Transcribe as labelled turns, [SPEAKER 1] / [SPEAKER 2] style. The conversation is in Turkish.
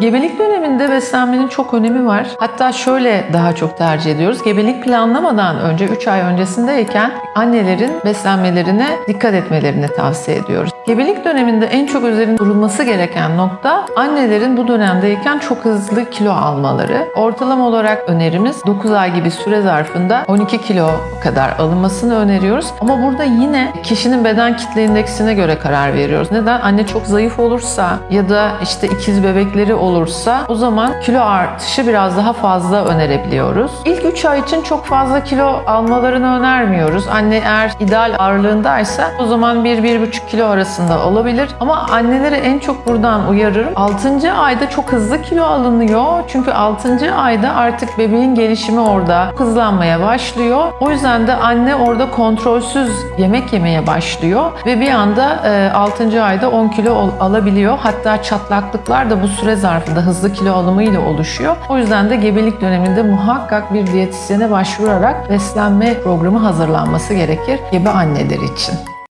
[SPEAKER 1] Gebelik döneminde beslenmenin çok önemi var. Hatta şöyle daha çok tercih ediyoruz. Gebelik planlamadan önce 3 ay öncesindeyken annelerin beslenmelerine dikkat etmelerini tavsiye ediyoruz. Gebelik döneminde en çok üzerinde durulması gereken nokta annelerin bu dönemdeyken çok hızlı kilo almaları. Ortalama olarak önerimiz 9 ay gibi süre zarfında 12 kilo kadar alınmasını öneriyoruz. Ama burada yine kişinin beden kitle indeksine göre karar veriyoruz. Neden? Anne çok zayıf olursa ya da işte ikiz bebekleri olursa o zaman kilo artışı biraz daha fazla önerebiliyoruz. İlk 3 ay için çok fazla kilo almalarını önermiyoruz. Anne eğer ideal ağırlığındaysa o zaman 1-1,5 kilo arasında olabilir. Ama anneleri en çok buradan uyarırım. 6. ayda çok hızlı kilo alınıyor. Çünkü 6. ayda artık bebeğin gelişimi orada hızlanmaya başlıyor. O yüzden de anne orada kontrolsüz yemek yemeye başlıyor ve bir anda e, 6. ayda 10 kilo alabiliyor. Hatta çatlaklıklar da bu süre zarfında hızlı kilo alımı ile oluşuyor. O yüzden de gebelik döneminde muhakkak bir diyetisyene başvurarak beslenme programı hazırlanması gerekir gebe anneler için.